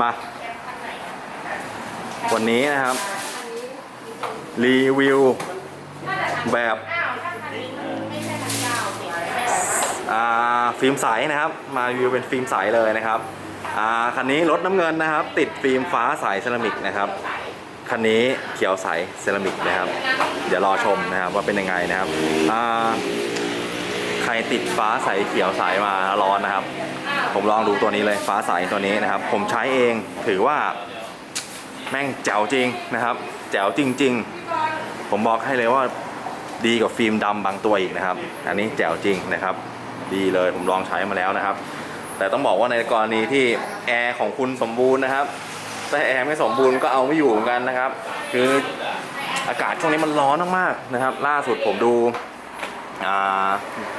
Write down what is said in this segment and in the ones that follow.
มา วันนี้นะครับ รีวิว แบบฟิล์มใสนะครับ มารีวิวเป็นฟิล์มใสเลยนะครับคันนี้รถน้ำเงินนะครับ ติดฟิล์มฟ้าใสเซรามิกนะครับคันนี้เขียวใสเซรามิกนะครับ เดี๋ยวรอชมนะครับว่าเป็นยังไงนะครับ รติดฟ้าใสเขียวใสมาร้อนนะครับ ผมลองดูตัวนี้เลยฟ้าใสตัวนี้นะครับ ผมใช้เองถือว่าแม่งแจ๋วจริงนะครับ แจ๋วจริง ๆ ผมบอกให้เลยว่าดีกว่าฟิล์มดำบางตัวอีกนะครับ อันนี้แจ๋วจริงนะครับ ดีเลยผมลองใช้มาแล้วนะครับ แต่ต้องบอกว่าในกรณีที่แอร์ของคุณสมบูรณ์นะครับแต่แอร์ไม่สมบูรณ์ก็เอาไม่อยู่เหมือนกันนะครับ คืออากาศช่วงนี้มันร้อนมากๆนะครับ ล่าสุดผมดู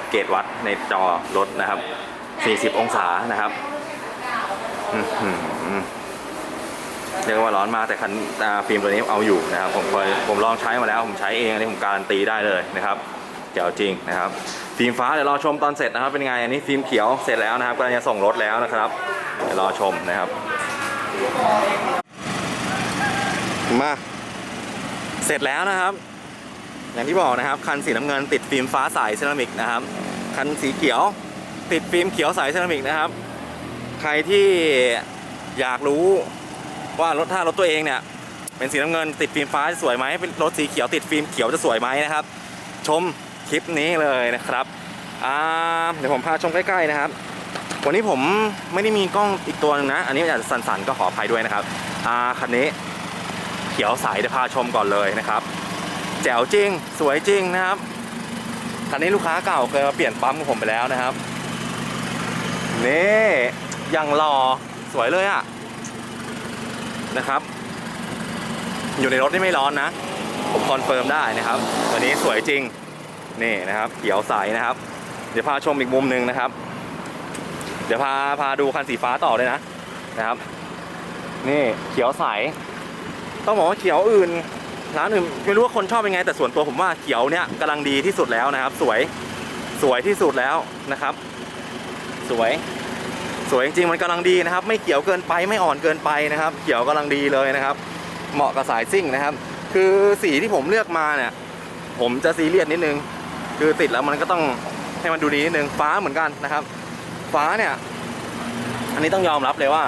เกจวัดในจอรถนะครับ 40 องศานะครับเรียกว่าร้อนมากแต่คันฟิล์มตัวนี้เอาอยู่นะครับ ผมเคยผมลองใช้มาแล้วผมใช้เองอันนี้ผมการันตีได้เลยนะครับเจ๋วจริงนะครับ ฟิล์มฟ้าเดี๋ยวรอชมตอนเสร็จนะครับเป็นไงอันนี้ฟิล์มเขียวเสร็จแล้วนะครับกำลังจะส่งรถแล้วนะครับเดี๋ยวรอชมนะครับ มา เสร็จแล้วนะครับ อย่างที่บอกนะครับ คันสีน้ำเงินติดฟิล์มฟ้าใสเซรามิกนะครับ คันสีเขียวติดฟิล์มเขียวใสเซรามิกนะครับ ใครที่อยากรู้ว่ารถถ้ารถตัวเองเนี่ยเป็นสีน้ำเงินติดฟิล์มฟ้าจะสวยไหมเป็นรถสีเขียวติดฟิล์มเขียวจะสวยไหมนะครับ ชมคลิปนี้เลยนะครับเดี๋ยวผมพาชมใกล้ๆนะครับ วันนี้ผมไม่ได้มีกล้องอีกตัวหนึงนะ อันนี้อาจจะสั่นๆก็ขออภัยด้วยนะครับคันนี้เขียวใสเดี๋ยวพาชมก่อนเลยนะครับ แจ๋วจริง สวยจริงนะครับคันนี้ลูกค้าเก่าเคยมาเปลี่ยนปั๊มของผมไปแล้วนะครับนี่ยังรอสวยเลยอะนะครับ อยู่ในรถนี่ไม่ร้อนนะ ผมคอนเฟิร์มได้นะครับวันนี้สวยจริงนี่นะครับ เขียวใสนะครับ เดี๋ยวพาชมอีกมุมหนึ่งนะครับ เดี๋ยวพาพาดูคันสีฟ้าต่อเลยนะนะครับ นี่เขียวใสต้องบอกว่าเขียวอื่น ร้านอื่นไม่รู้ว่าคนชอบเป็นไง แต่ส่วนตัวผมว่าเขียวเนี่ยกำลังดีที่สุดแล้วนะครับ สวยสวยที่สุดแล้วนะครับ สวย สวยจริงๆมันกำลังดีนะครับ ไม่เขียวเกินไปไม่อ่อนเกินไปนะครับ เขียวกำลังดีเลยนะครับ เหมาะกับสายซิ่งนะครับ คือสีที่ผมเลือกมาเนี่ย ผมจะซีเรียสนิดนึง คือติดแล้วมันก็ต้องให้มันดูดีนิดนึงฟ้าเหมือนกันนะครับ ฟ้าเนี่ย อันนี้ต้องยอมรับเลยว่า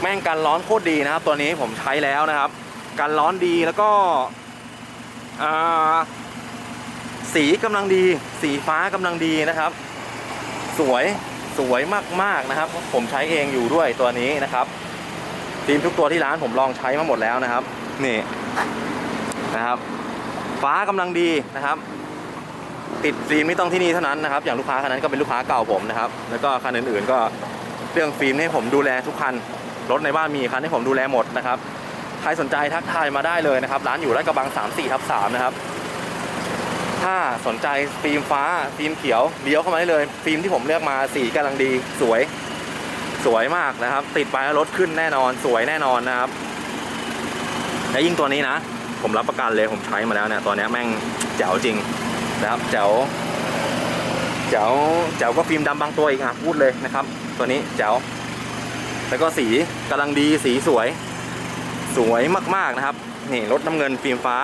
แม่งกันร้อนโคตรดีนะครับ ตัวนี้ผมใช้แล้วนะครับ กันร้อนดีแล้วก็สีกำลังดี สีฟ้ากำลังดีนะครับ สวยสวยมากๆนะครับ ผมใช้เองอยู่ด้วยตัวนี้นะครับฟิล์มทุกตัวที่ร้านผมลองใช้มาหมดแล้วนะครับ นี่นะครับ ฟ้ากำลังดีนะครับ ติดฟิล์มไม่ต้องที่นี่เท่านั้นนะครับ อย่างลูกค้าคันนั้นก็เป็นลูกค้าเก่าผมนะครับ แล้วก็คันอื่นๆก็เรื่องฟิล์มให้ผมดูแลทุกคันรถในบ้านมีคันให้ผมดูแลหมดนะครับ รสนใจทักทายมาได้เลยนะครับ ร้านอยู่ลาดกระบัง 3 4ทับ3นะครับ ถ้าสนใจฟิล์มฟ้าฟิล์มเขียวเลี้ยวเข้ามาได้เลย ฟิล์มที่ผมเลือกมาสีกำลังดีสวยสวยมากนะครับ ติดไปแล้วรถขึ้นแน่นอนสวยแน่นอนนะครับและยิ่งตัวนี้นะ ผมรับประกันเลยผมใช้มาแล้วเนี่ยตัวนี้แม่งแจ๋วจริงนะครับแจ๋วแจ๋วแจ๋วก็ฟิล์มดำบางตัวอีกอะพูดเลยนะครับ ตัวนี้แจ๋วแล้วก็สีกำลังดีสีสวย สวยมากๆนะครับ นี่รถน้ำเงินฟิล์มฟ้า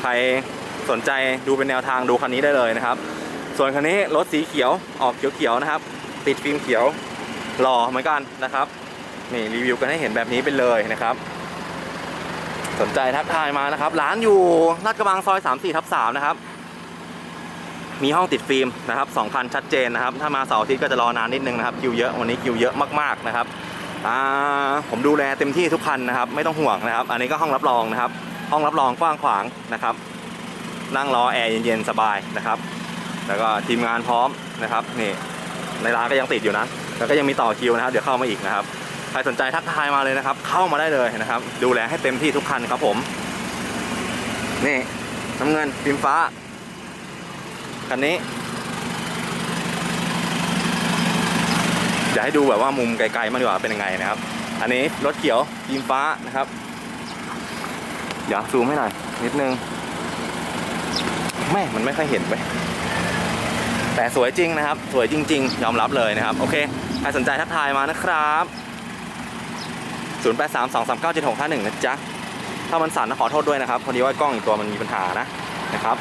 ใครสนใจดูเป็นแนวทางดูคันนี้ได้เลยนะครับ ส่วนคันนี้รถสีเขียวออกเขียวๆนะครับ ติดฟิล์มเขียวหล่อเหมือนกันนะครับนี่รีวิวกันให้เห็นแบบนี้ไปเลยนะครับ สนใจทักทายมานะครับ ร้านอยู่ลาดกระบังซอย 3 4ทับ3นะครับ มีห้องติดฟิล์มนะครับสองคันชัดเจนนะครับ ถ้ามาเสาร์อาทิตย์ก็จะรอนานนิดนึงนะครับ คิวเยอะวันนี้คิวเยอะมากๆนะครับ ผมดูแลเต็มที่ทุกคันนะครับ ไม่ต้องห่วงนะครับ อันนี้ก็ห้องรับรองนะครับ ห้องรับรองกว้างขวางนะครับ นั่งรอแอร์เย็นๆสบายนะครับ แล้วก็ทีมงานพร้อมนะครับนี่ในร้านก็ยังติดอยู่นะแล้วก็ยังมีต่อคิวนะครับ เดี๋ยวเข้ามาอีกนะครับใครสนใจทักทายมาเลยนะครับ เข้ามาได้เลยนะครับ ดูแลให้เต็มที่ทุกคันครับผมนี่น้ำเงินฟิล์มฟ้าคันนี้ เดี๋ยวให้ดูแบบว่ามุมไกลๆมากดีกว่าเป็นยังไงนะครับ อันนี้รถเขียวยิมฟ้านะครับเดี๋ยวซูมให้หน่อยนิดนึงแม่มันไม่ค่อยเห็นไปแต่สวยจริงนะครับ สวยจริง ๆ ยอมรับเลยนะครับ โอเค ใครสนใจทักทายมานะครับ 0 8 3 2 3 9 7 6 5 1นะจ๊ะ ถ้ามันสั่นนะขอโทษด้วยนะครับ พอดีว่ากล้องอีกตัวมันมีปัญหานะนะครับ